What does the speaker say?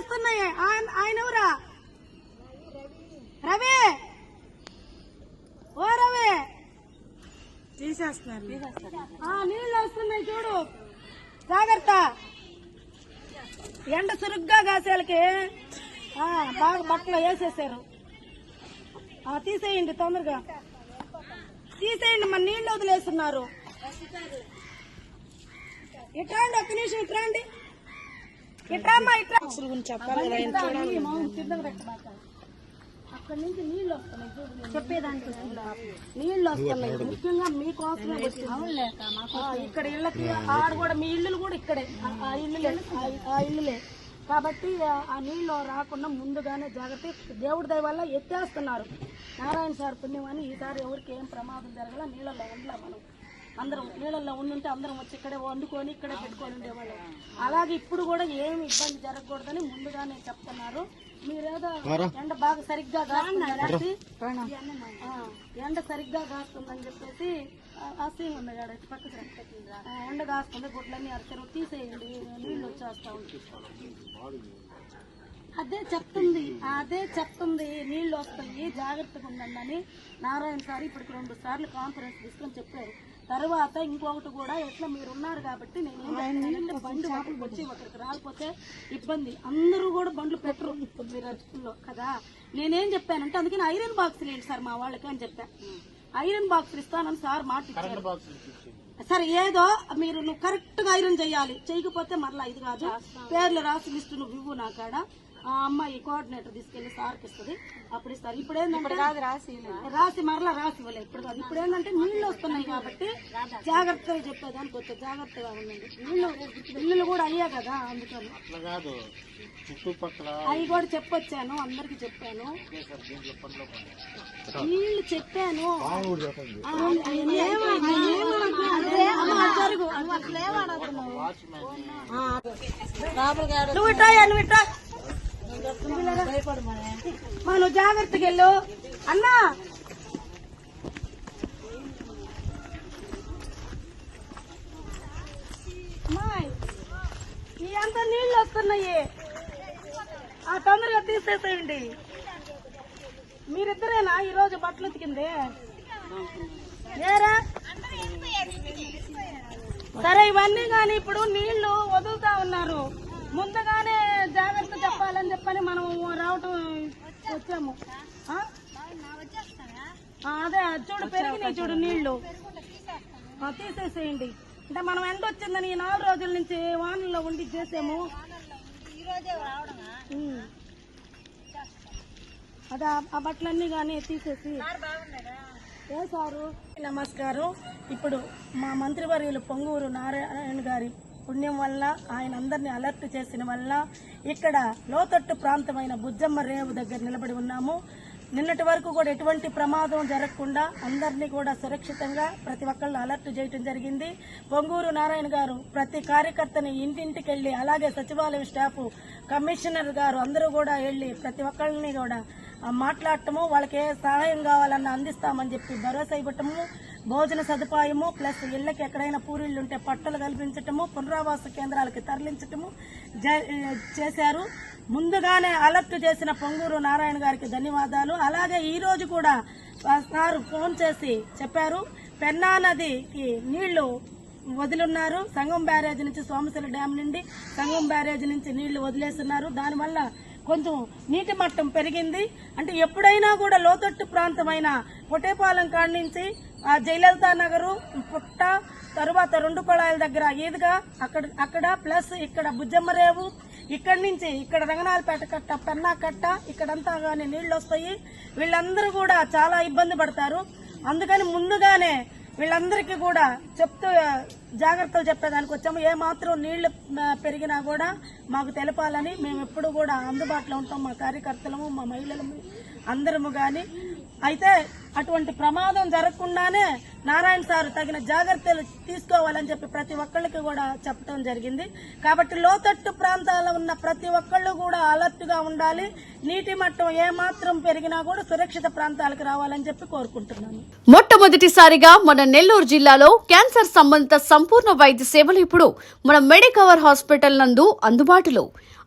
వస్తున్నాయి. ఆయన- ఎవరా? రవి! ఓ రవి! తీసేస్తున్నారు. ఆ నీళ్ళు వస్తున్నాయి చూడు. జాగ్రత్త. ఎండ సురుగ్గా కాసేలకి బాగా బట్టలు వేసేసారు. తీసేయండి తొందరగా. తీసేయండి మన నీళ్ళు వదిలేస్తున్నారు. ఇట్రాండి ఒక్క నిమిషం ఇట్రాండి అక్కడి నుంచి నీళ్ళు వస్తున్నాయి చెప్పేదానికి నీళ్ళు వస్తున్నాయి. ముఖ్యంగా మీకోసమే ఇక్కడ ఇళ్ళకి ఆడ కూడా మీ ఇల్లులు కూడా ఇక్కడే. ఆ- ఇల్లులే ఆ- ఇల్లులే. కాబట్టి ఆ- ఆ నీళ్ళు రాకుండా ముందుగానే జాగ్రత్త. దేవుడి దయ వల్ల ఎత్తేస్తున్నారు. నారాయణ సార్ పుణ్యం అని ఈసారి ఎవరికి ఏం ప్రమాదం జరగల నీళ్ళలో ఉండలే మనం. అందరం నీళ్ళల్లో ఉండుంటే అందరం వచ్చి ఇక్కడే వండుకొని ఇక్కడే పెట్టుకొని ఉండేవాళ్ళం. అలాగే ఇప్పుడు కూడా ఏమి ఇబ్బంది జరగకూడదని ముందుగానే చెప్తున్నారు. మీరేదో ఎండ బాగా సరిగ్గా కాస్తుంది ఎండ సరిగ్గా కాస్తుందని చెప్పేసి అసహ్యం ఉంది కాడ ఇటు పక్కకి రా. ఆ, ఎండ కాస్తుంది గుడ్లన్నీ అరచరు తీసేయండి నీళ్ళు వచ్చేస్తా ఉంటాయి. అదే చెప్తుంది అదే చెప్తుంది. నీళ్ళు వస్తాయి జాగ్రత్తగా ఉండండి అని నారాయణ సార్ ఇప్పటికి రెండు సార్లు కాన్ఫరెన్స్ తీసుకొని చెప్పారు. తర్వాత ఇంకొకటి కూడా ఎట్లా మీరు ఉన్నారు కాబట్టి నేను ఏం చేస్తానంటే బండి ఒకరికి వచ్చి ఒకరికి రాకపోతే ఇబ్బంది. అందరూ కూడా బండ్లు పెట్టరు ఇప్పుడు మీరు అర్జున్లో కదా? నేనేం చెప్పానంటే అందుకని ఐరన్ బాక్స్ లేండి సార్ మా వాళ్ళకి అని చెప్పా. ఐరన్ బాక్స్ ఇస్తానని సార్ మాట ఇచ్చారు. సరే ఏదో మీరు నువ్వు కరెక్ట్గా ఐరన్ చేయాలి. చేయకపోతే మరలా ఇది కాదు. పేర్లు రాసి లిస్టు నువ్వు ఇవ్వు నా కాడ. ఆ అమ్మాయి కోఆర్డినేటర్ తీసుకెళ్ళి సార్కి ఇస్తుంది. అప్పుడు ఇస్తారు. ఇప్పుడు ఏంటంటే రాసి రాసి మరలా రాసి ఇవ్వలేదు. ఇప్పుడు కాదు. ఇప్పుడు ఏంటంటే నీళ్ళు వస్తున్నాయి కాబట్టి జాగ్రత్తగా చెప్పేదానికి వచ్చే జాగ్రత్తగా ఉండండి. నీళ్ళు ఇల్లులు కూడా అయ్యా కదా అందుకని. అట్లా కాదు. చుట్టుపక్కల అవి కూడా చెప్పొచ్చాను అందరికి చెప్పాను. నీళ్ళు చెప్పాను. నువ్వు ఇట్రా నువ్వు ఇట్రా. మా నువ్వు జాగ్రత్తగా వెళ్ళు. అన్నా! అంత నీళ్ళు వస్తున్నాయి. ఆ తొందరగా తీసేసేయండి. మీరిద్దరేనా? ఈ రోజు బట్టలు ఉతికింది. ఏరా? సరే ఇవన్నీ కానీ ఇప్పుడు నీళ్ళు వదులుతా ఉన్నారు. ముందుగానే జాగ్రత్త చెప్పాలని చెప్పని మనం రావటం ఆ, అదే అది చూడు పెరిగినాయి చూడు నీళ్ళు ఆ, తీసేసేయండి. అంటే మనం ఎండ వచ్చిందని ఈ నాలుగు రోజుల నుంచి వానల్లో ఉండి చేసాము. అదే ఆ- ఆ బట్టలన్నీ కానీ తీసేసి. ఏ సారు? నమస్కారం. ఇప్పుడు మా మంత్రివర్యులు పొంగూరు నారాయణ గారి పుణ్యం వల్ల ఆయన అందరినీ అలర్ట్ చేసిన వల్ల ఇక్కడ లోతట్టు ప్రాంతమైన బుజ్జమ్మ రేవు దగ్గర నిలబడి ఉన్నాము. నిన్నటి వరకు కూడా ఎటువంటి ప్రమాదం జరగకుండా అందరినీ కూడా సురక్షితంగా ప్రతి ఒక్కళ్ళు అలర్ట్ చేయడం జరిగింది. పొంగూరు నారాయణ గారు ప్రతి కార్యకర్తని ఇంటింటికి వెళ్ళి అలాగే సచివాలయం స్టాఫ్ కమిషనర్ గారు అందరూ కూడా వెళ్ళి ప్రతి ఒక్కళ్ళని కూడా మాట్లాడటము వాళ్ళకి ఏ సహాయం కావాలన్నా అందిస్తామని చెప్పి భరోసా ఇవ్వటము భోజన సదుపాయము ప్లస్ ఇళ్ళకి ఎక్కడైనా పూరిళ్ళు ఉంటే పట్టలు కల్పించటము పునరావాస కేంద్రాలకి తరలించటము జ- చేశారు. ముందుగానే అలర్ట్ చేసిన పొంగూరు నారాయణ గారికి ధన్యవాదాలు. అలాగే ఈ రోజు కూడా సారు సార్ ఫోన్ చేసి చెప్పారు పెన్నా నదికి నీళ్ళు వదిలున్నారు. సంగం బ్యారేజ్ నుంచి సోమశిల డ్యాం నుండి సంగం బ్యారేజ్ నుంచి నీళ్ళు వదిలేస్తున్నారు. దానివల్ల కొంచెం నీటి మట్టం పెరిగింది. అంటే ఎప్పుడైనా కూడా లోతట్టు ప్రాంతమైన పొటేపాలెం కాడి నుంచి ఆ జయలలిత నగరు పుట్ట తరువాత రెండు కొళాయిల దగ్గర ఈదుగా అక్కడ అక్కడ ప్లస్ ఇక్కడ బుజ్జమ్మరేవు ఇక్కడి నుంచి ఇక్కడ రంగనాలపేట కట్ట పెన్నా కట్ట ఇక్కడంతా కానీ నీళ్ళు వస్తాయి వీళ్ళందరూ కూడా చాలా ఇబ్బంది పడతారు. అందుకని ముందుగానే వీళ్ళందరికీ కూడా చెప్తూ జాగ్రత్తలు చెప్పేదానికి వచ్చాము. ఏమాత్రం నీళ్ళు పెరిగినా కూడా మాకు తెలపాలని మేము ఎప్పుడు కూడా అందుబాటులో ఉంటాం. మా కార్యకర్తలము మా మహిళలము అందరము కానీ అయితే అటువంటి ప్రమాదం జరగకుండానే నారాయణ సార్ తగిన జాగ్రత్తలు తీసుకోవాలని చెప్పి ప్రతి ఒక్కళ్ళకి కూడా చెప్పడం జరిగింది. కాబట్టి లోతట్టు ప్రాంతాల్లో ఉన్న ప్రతి ఒక్కళ్ళు కూడా అలర్ట్గా ఉండాలి. నీటి మట్టం ఏ మాత్రం పెరిగినా కూడా సురక్షిత ప్రాంతాలకు రావాలని చెప్పి కోరుకుంటున్నాను. మొట్టమొదటిసారిగా మన నెల్లూరు జిల్లాలో క్యాన్సర్ సంబంధిత సంపూర్ణ వైద్య సేవలు ఇప్పుడు మన మెడికవర్ హాస్పిటల్ నందు అందుబాటులో.